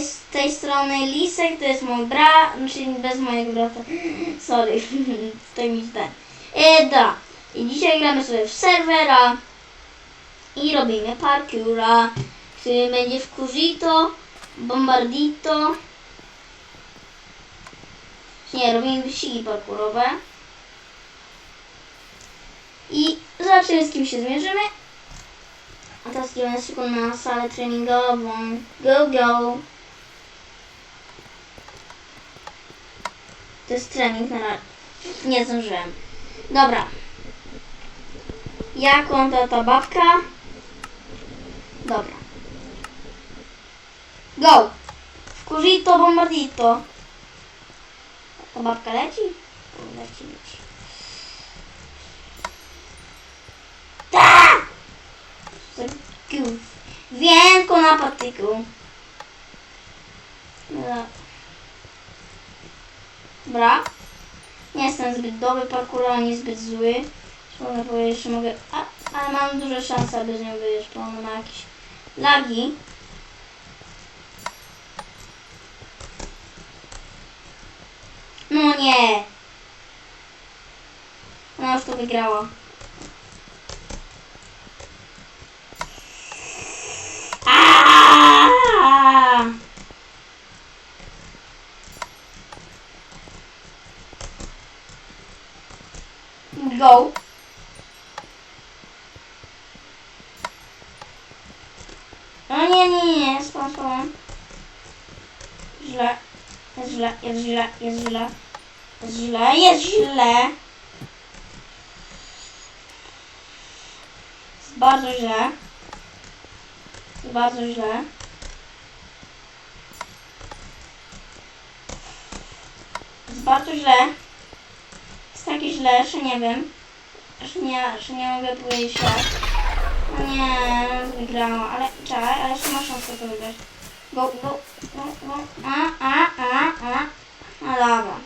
Z tej strony Lisek, to jest mój brat, znaczy bez mojego brata. Sorry, to mi źle. E, da. I dzisiaj gramy sobie w serwera i robimy parkoura, który będzie w Cusito, Bombardito. Nie, robimy wyścigi parkurowe. I zobaczymy z kim się zmierzymy. A teraz idziemy szybko na salę treningową. Go, go! To jest trening na razie. Nie zdążyłem. Dobra. Jaką to ta babka? Dobra. Go! Wkurzito, bombardito. Ta babka leci? Leci, leci. Ta! Zagił. Wienko na patyku. Dobra. Dobra. Nie jestem zbyt dobry parkour, ani zbyt zły. Można powiedzieć, że mogę... A, ale mam duże szanse, aby z nią wyjść, bo ona ma jakieś lagi. No nie! Ona już to wygrała. Aaaa! Go. No nie, nie, nie, spam. Źle. Jest źle, jest źle, jest źle. Jest źle, jest źle. Jest bardzo źle. Jest bardzo źle. Jest bardzo źle. Jest takie źle, że nie wiem. Że nie, że nie mogę powiedzieć jak. No nie, wygrała, ale czekaj, ale jeszcze masz szansę to wygrać. Go, go, go, go, a, a, a, a. No dobra.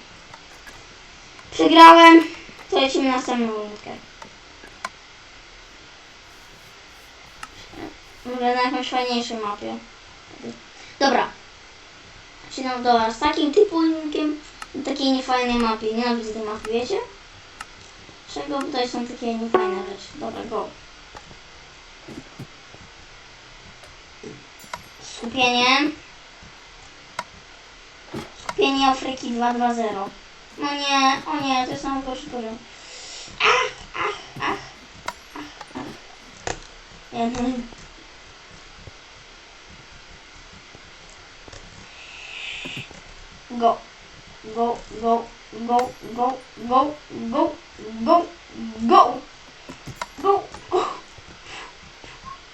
Przegrałem, to lecimy na następną rundkę. Może na jakąś fajniejszej mapie. Dobra. Zaczynam do Was z takim typujnikiem na takiej niefajnej mapie. Nienawidzę tej mapy, wiecie? Czego tutaj są takie niefajne rzeczy? Dobra, go. Skupienie. Skupienie Afryki 220. No nie, o nie, to jest najgorszy poziom. Go. Go, go, go, go, go, go, go, go, go, go.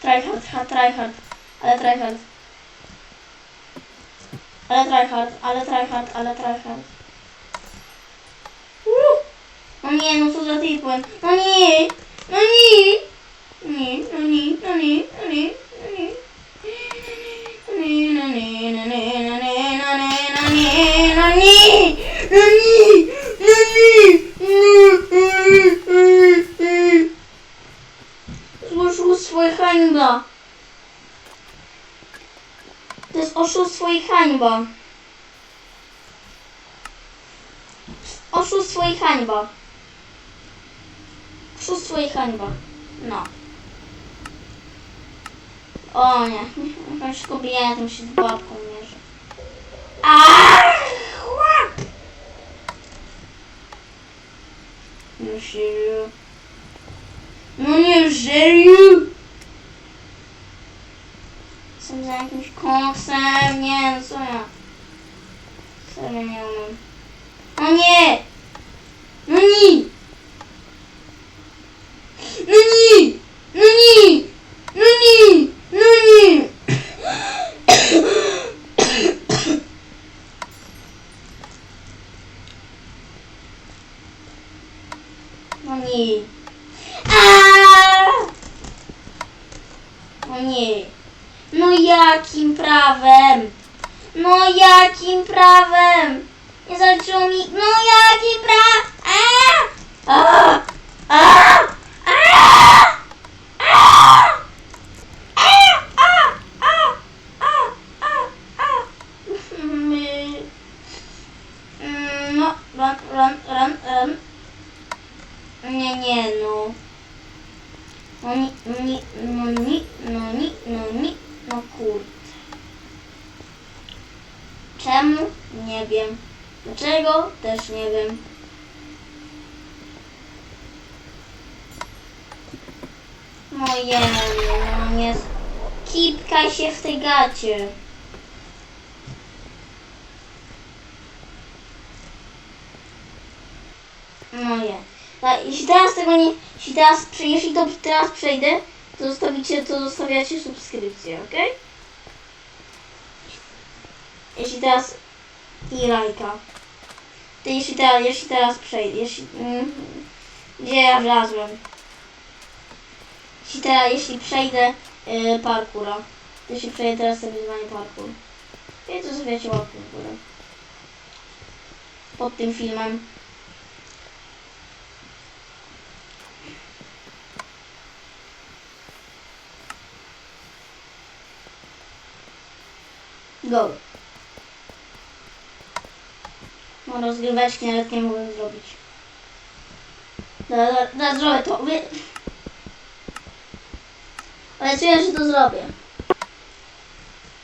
Tryhard, ha, tryhard, ale tryhard. Ale tryhard, ale tryhard, ale tryhard. No nie, no co za typem. No nie, no nie. No no nie, no nie, no nie. No nie, no nie, no nie, no nie, no nie, no nie, no nie, no nie, no nie. Złożył swoje hańba. To jest oszustwo i hańba. Oszustwo i hańba. Oszustwo i hańba. No. O nie, jakaś kobietą się z babką mierzy. Aaaa! Dieu, j'ai eu. Mon Dieu, j'ai eu. Som sagt, kom sen igen, sa non Sen är jag Nani! Nani! Nani! Nani! Nani! Nani! No nie. Aaaa! No nie. No jakim prawem? No jakim prawem? Nie zaliczyło mi. No jakim prawem? Aaaa! Aaaa! Aaaa! Aaaa! Aaaa! Czemu? Nie wiem. Dlaczego? Też nie wiem. No jemu, no nie... Kipkaj się w gacie. No nie. A jeśli teraz tego nie... Jeśli teraz, jeśli to teraz przejdę, to zostawicie, to zostawiacie subskrypcję, ok? Jeśli teraz... I lajka. To jeśli teraz, jeśli teraz przejdę, jeśli... Mm, gdzie ja wlazłem? Jeśli teraz, jeśli przejdę yy, parkura. To jeśli przejdę teraz sobie wyzwanie parkour. I to zostawiacie łapkę w górę. Pod tym filmem. Go. No rozgryweczki nawet nie mogłem zrobić. Dobra, dobra, dobra, zrobię to. Wy... Obiecuję, że to zrobię.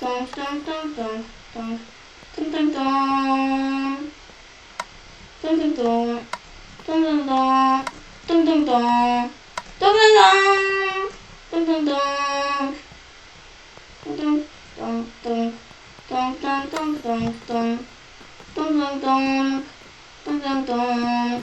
짜자잔 짜자잔 똥똥똥똥똥똥똥똥 똥똥똥 똥똥똥 똥똥똥 똥똥똥 똥똥똥 똥똥똥 똥똥똥 똥똥똥똥똥 똥똥똥 똥똥똥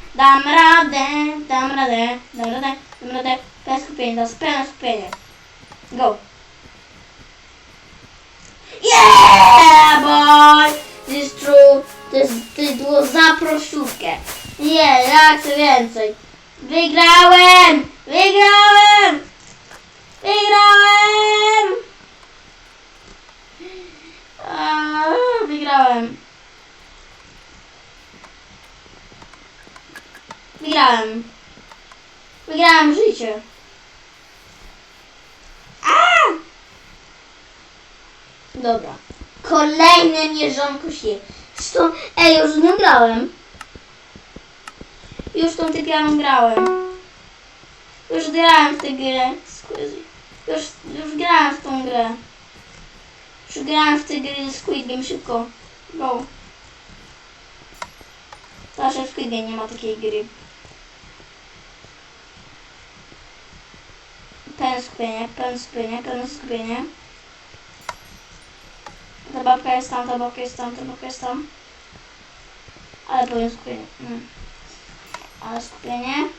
Dam radę, dam radę, dam radę, dam radę. Pełne skupienie, teraz pełne skupienie. Go. Yeah, boy! This is true. To jest, było za prościutkie. Nie, ja chcę więcej. Wygrałem! Wygrałem! Wygrałem! A, wygrałem. Wygrałem. Wygrałem życie. A! Dobra. Kolejne mierzonko się. Zresztą, ej, już z nią grałem. Już tą typianą grałem. Już grałem w tę grę. Już, już grałem w tą grę. Już grałem w tę grę Squid Game szybko. Go. Zawsze w Squid Game nie ma takiej gry. Panos pene, panos pene, panos pene. Tabak kestan, tabak kestan, tabak kestan. Ale panos pene. Hmm. Ale pene.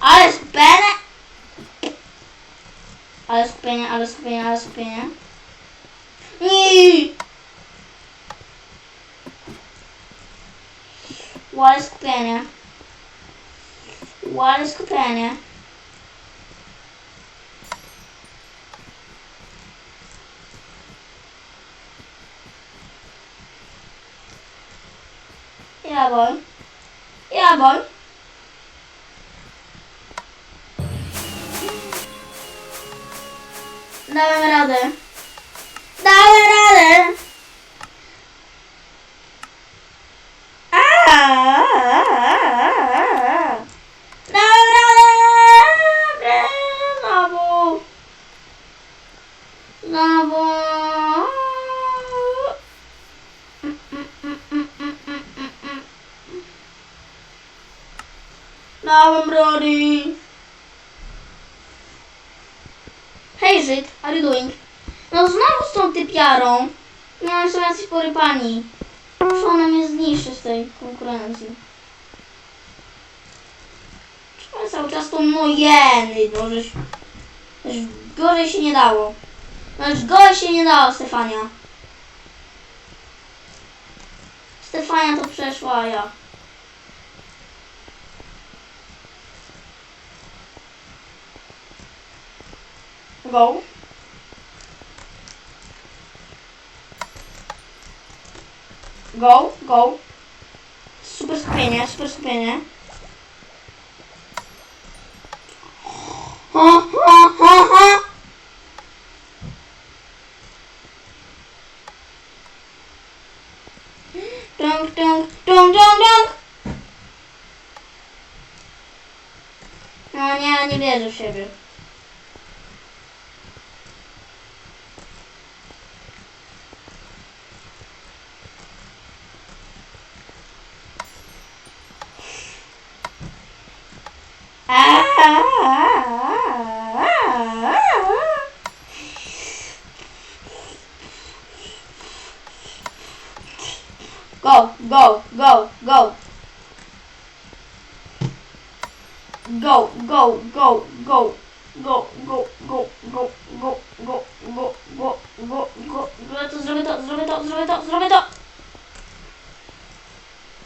Ale pene. Ale pene, ale pene, ale pene. Nii. Wala skupenia. Wala skupenia. Zabol. Dałem radę. Dałem Brody. it? Are you doing? No znowu z tą typiarą. Nie mam są jacyś porypani. Muszę ona mnie zniszczy z tej konkurencji. Czemu cały czas to no jeny, no gorzej się nie dało. No już gorzej się nie dało, Stefania. Stefania to przeszła, ja. Go. Go, go. Super skupienie, super skupienie. Ha, ha, ha, ha. Dunk, dunk, dunk, dunk, dunk. No nie, nie wierzę w siebie. Go, go, go, go. Go, go, go, go. Go, go, go, go, go, go, go, go, go. Zrobię to, zrobię to, zrobię to, zrobię to, zrobię to.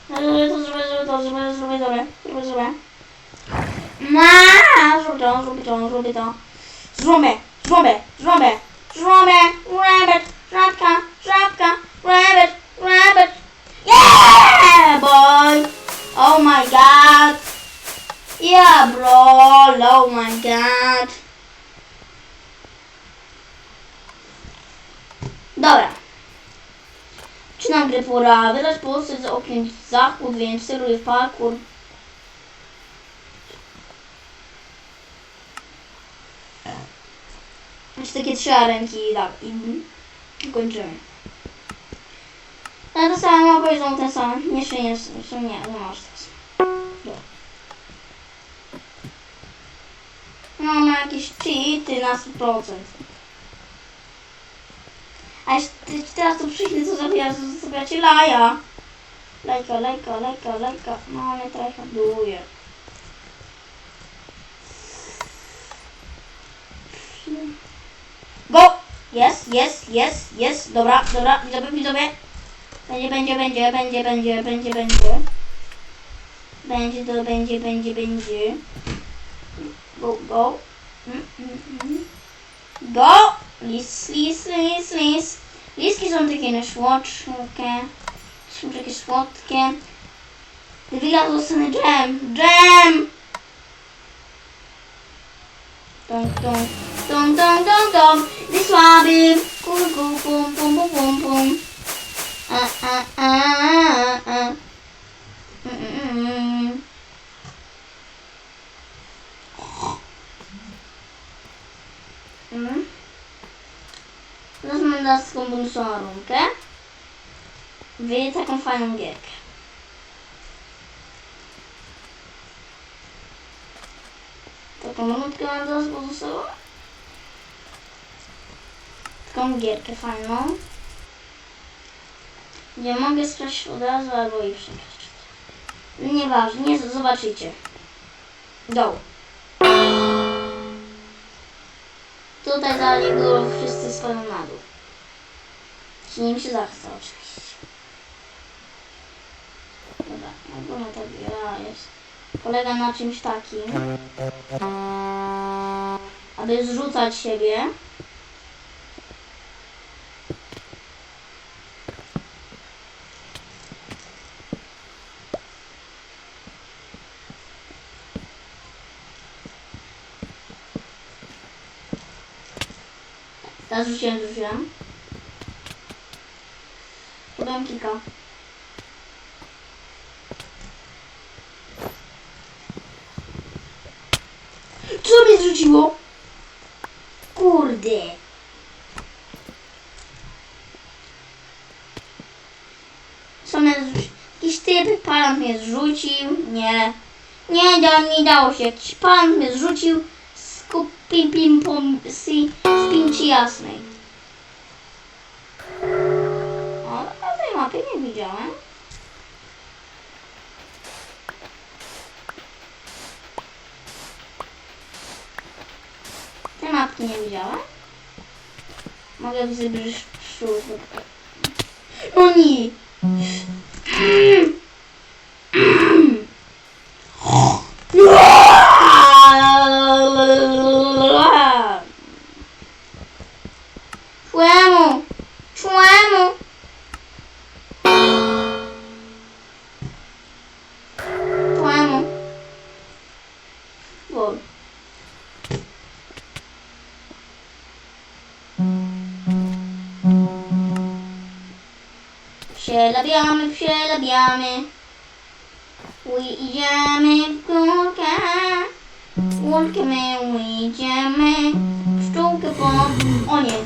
Zrobię to, zrobię, zrobię to, zrobię, zrobię, zrobię, zrobię. Ma, zrobię to, zrobię to, zrobię to. Zrobię, zrobię, zrobię, zrobię, rabbit, żabka, żabka, rabbit. Oh my god. Yeah, bro. Oh my god. Dobra. Zaczynam grę pora. Wydać postać za okien zachód, więc celuję w parkour. Znaczy takie trzy ręki i tak. I kończymy. Ale to samo powiedzą ten sam. Jeszcze nie, jeszcze nie, nie teraz. Dobra. No, ma jakieś cheaty na 100%. A jeśli teraz to przyjdę, to zabija, zabijacie laja. Lajka, lajka, lajka, lajka. No, ale tryharduje. Go! Jest, jest, jest, jest. Dobra, dobra, widzowie, widzowie. Będzie, będzie, będzie, będzie, będzie, będzie, będzie. Będzie, to będzie, będzie, będzie. Go, go. Go! Lis, lis, lis, lis. Liski są takie na słodkie. Są takie słodkie. Wygląda dostanę dżem. Dżem! Tung, tung, tung, tung, tung, tung. Ty słaby. Kum, kum, pum, pum, pum, pum. Mm. Wezmę teraz taką bonusową runkę. Wyje taką fajną gierkę. Taką minutkę mam teraz bonusową. Taką gierkę fajną. Nie mogę sprawdzić od razu albo i przekraczać. Nieważne, nie zobaczycie. Doł. Tutaj za niego wszyscy stoją na dół. Czy nim się zachce oczywiście. Dobra, ogólnie ta gra jest. Polega na czymś takim, aby zrzucać siebie. Teraz rzuciłem, rzuciłem. Podałem kilka. Co mi zrzuciło? Kurde. Co mnie zrzucił? Jakiś typ, pan mnie zrzucił. Nie. Nie, da, nie dało się. Pan mnie zrzucił. Skupi pim, pom, si, spinci jasnej. O, na tej mapie nie widziałem. Tej mapki nie widziałem. Mogę wzybrać pszczół. O nie! Przelabiamy, przelabiamy. Idziemy w górkę. Łódkę my idziemy. Pszczółkę po... O nie.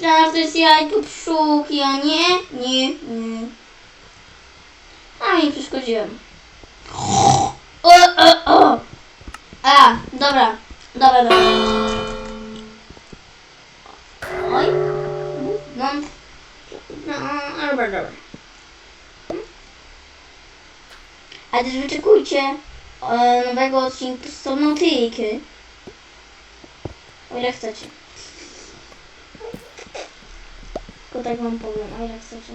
Że to jest jajko pszczółki, a nie? Nie, nie. A mi przeszkodziłem. O, o, o. A, dobra. Dobra, dobra. Oj. No. No, dobra, dobra. A też wyczekujcie nowego odcinka z tyjki. O ile chcecie. Tylko tak wam powiem, o ile chcecie.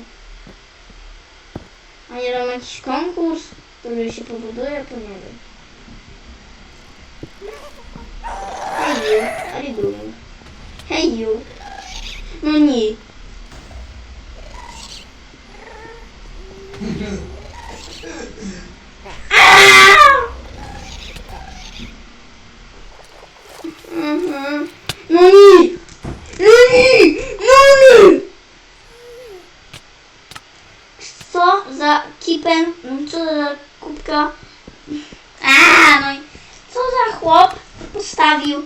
A nie mam jakiś konkurs, który się pobuduje, to nie wiem. Hey you, how you doing? Hey you. No nie. Mhm. No! No! No! Co za kipen, co za kubka. A, no co za chłop postawił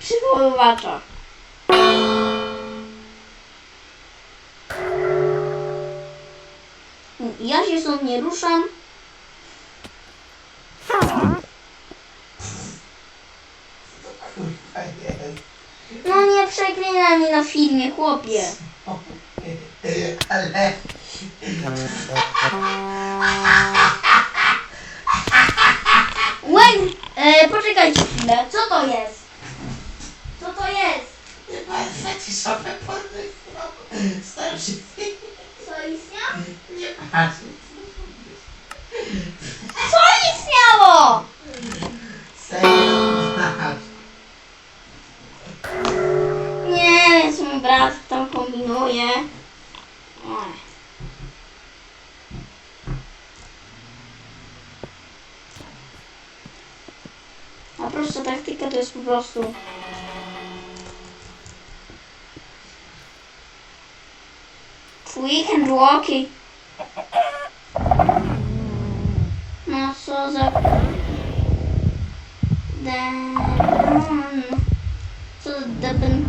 przywoływacza. Stąd nie ruszam. No nie przeklinaj mi na filmie, chłopie. Ale Wait, e, poczekajcie chwilę, co to jest? Co to jest? fetiszowe porny starszy Co istniało? nie masz. Prosta taktyka to jest po prostu quick and walkie. No co za... Den... Co za deben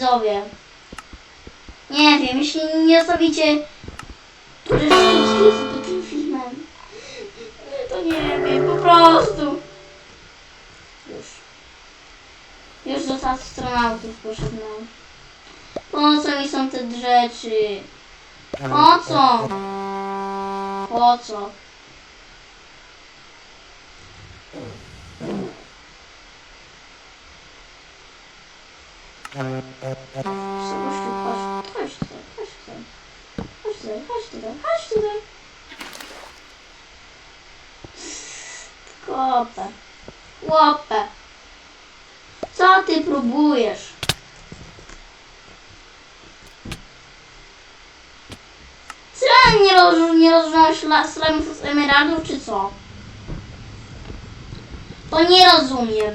widzowie. Nie wiem, jeśli nie zostawicie turystyki pod tym filmem, to nie wiem, po prostu. Już. Już do astronautów poszedłem. Po co mi są te rzeczy? Po co? Po co? Gościu, chodź, chodź tutaj, chodź tutaj. Chodź tutaj, chodź tutaj, chodź tutaj. Kopę. Łopę. Co ty próbujesz? Co, nie, roz, nie rozróżniasz la- slime'ów z emeraldów, czy co? To nie rozumiem.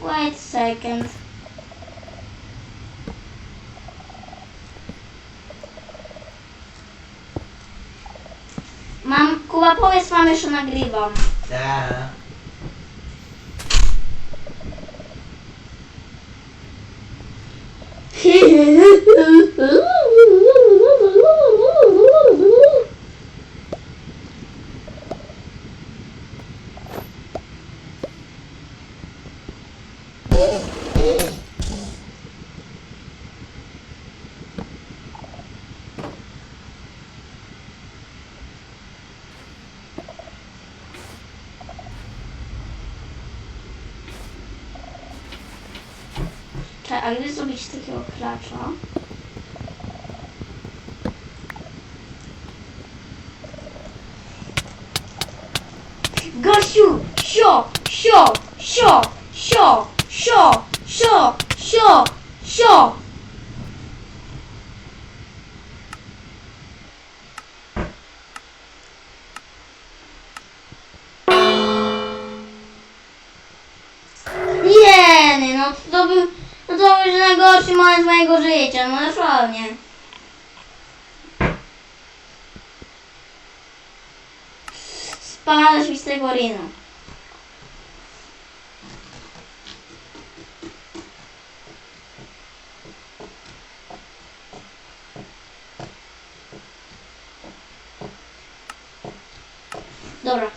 Wait a second. Mam, Kuba, powiedz mamie, że nagrywam. Czekaj, güzel şu an. Gaşu, şo, şo, şo, şo, şo, şo, şo, şo, şo. Mojego życia, no dosłownie. Spadasz mi z tego rinu. Dobra.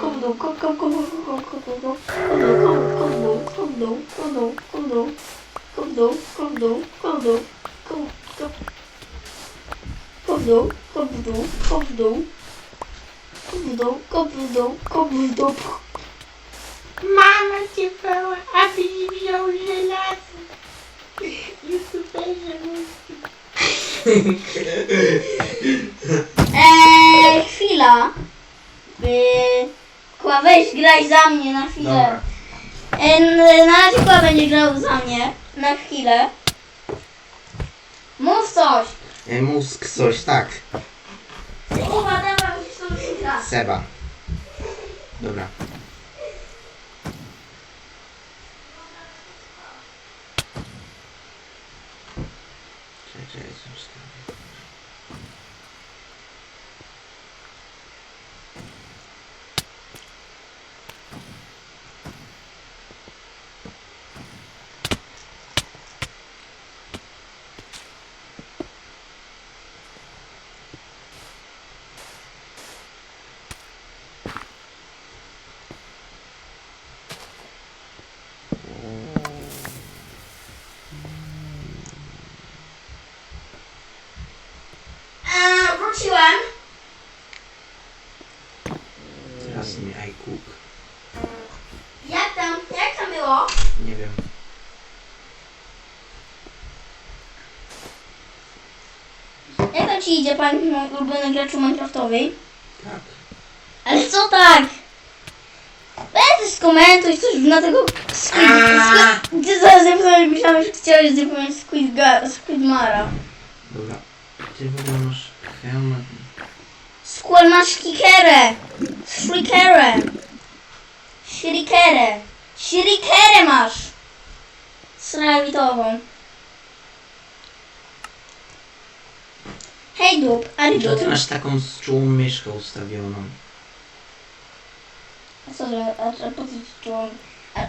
Kop, kop, kop, kop, kop, kop, kop, kop, kop w dół, kop w dół, kop w dół, kop w dół, kop w dół, kop w dół, kop w dół, kop, kop. Kop w dół, kop w dół, kop w dół. Kop w dół, kop w dół, kop w dół. Mama cię woła, abyś wziął żelazo. YouTuberze mózgi. Eee, chwila. Yy, Kuba, weź graj za mnie na chwilę. Dobra. Eee, na razie Kuba będzie grał za mnie na chwilę. Mów coś. E, Mózg coś, tak. Kuba, dawaj, musisz to wygrać. Seba. Dobra. Jak tam ci idzie, pani ulubiony graczu Minecraftowej? Tak. Ale co tak? Weź skomentuj, coś na tego Squid... Ty zaraz napisałeś, myślałeś, że chciałeś zapomnieć Squid, Ga- Squid Mara. Dobra. Ty w ogóle masz hełm. Squid masz kikerę. Shrikerę. Shrikerę. Shrikerę masz. Sralitową. Hej dup, To aridup. ty masz taką z czułą myszkę ustawioną. A co, że, a, a po co ci czułą? A,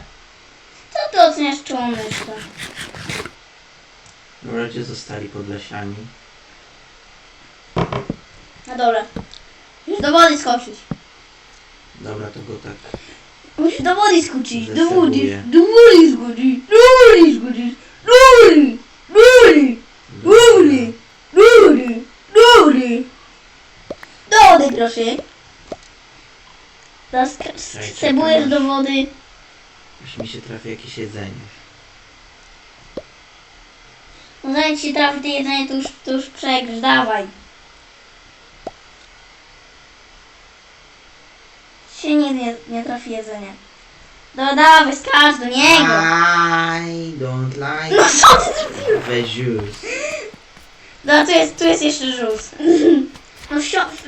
co ty oceniasz czułą myszkę? Dobra, gdzie zostali podlesiani? No dobra. Musisz do wody skoczyć. Dobra, to go tak. Musisz do wody skoczyć. Do wody. Zesebuję. Do wody skoczyć. Do wody skoczyć. Do wody. Do wody. Dobry, dobry, dobry. Proszę. Teraz Czekaj, czekaj. do wody. Aż mi się trafi jakieś jedzenie. No zanim ci trafi to jedzenie, to już, to już przegrasz. Dawaj. Się nie, nie, nie trafi jedzenie. No dawaj, skacz do niego. I don't like No co ty zrobiłeś? the juice. No tu jest, tu jest jeszcze żółz. No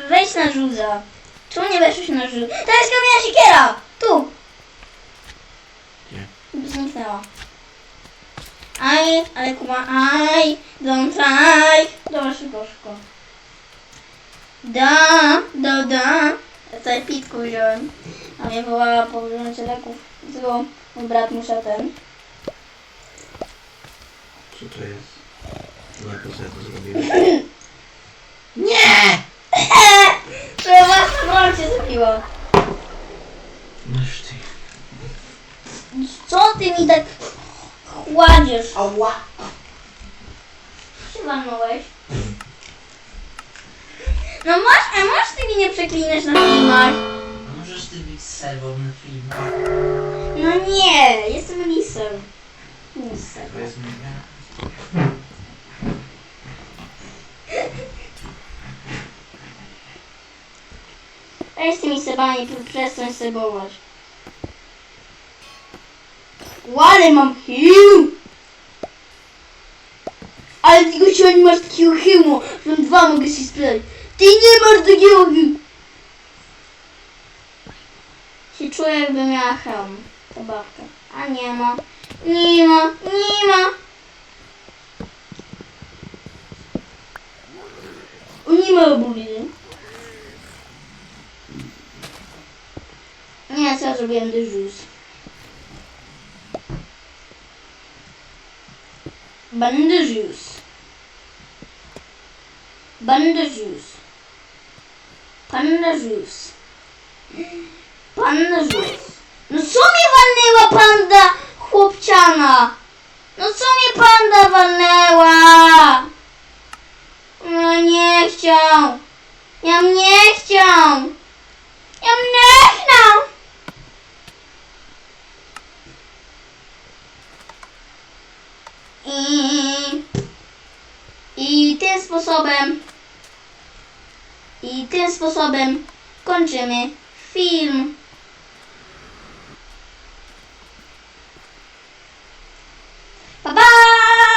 wejdź na żółza. Czemu nie weszłeś na żółz? To jest kamienia siekiera! Tu! Gdzie? Zniknęła. Aj, ale kuma, aj, don't try. Dobra, szybko, szybko. Da, da, da. Ja tutaj pitku wziąłem. A mnie wołała po wzięciu leków. Tylko mój brat muszę ten. Co to jest? Nie, co ja to zrobiłem? Nie! Trzeba własna broń cię zabiła. Masz ty. Co ty mi tak kładziesz? Ała! Się walnąłeś? No masz, a masz ty mi nie przeklinasz na filmach. Możesz ty być serwą na filmach? No nie, jestem lisem. Lisem. To jest mnie. Weź z tymi sebami, pr- przestań sebować. Łale mam hył! Ale ty gościu nie masz takiego hyłu, że dwa mogę ci sprzedać. Ty nie masz takiego hyłu! Się czuję jakby miała hełm. Ta babka. A nie ma. Nie ma, nie ma. Nie ma obulizy. Co ja zrobiłem de jus. Ban de jus. Ban de jus. Pan de jus. Pan de jus. No co mnie walnęła panda chłopciana? No co mnie panda walnęła? No nie chciał. Ja nie chciał. Ja nie chciał. I, I tym sposobem i tym sposobem kończymy film. Pa, pa!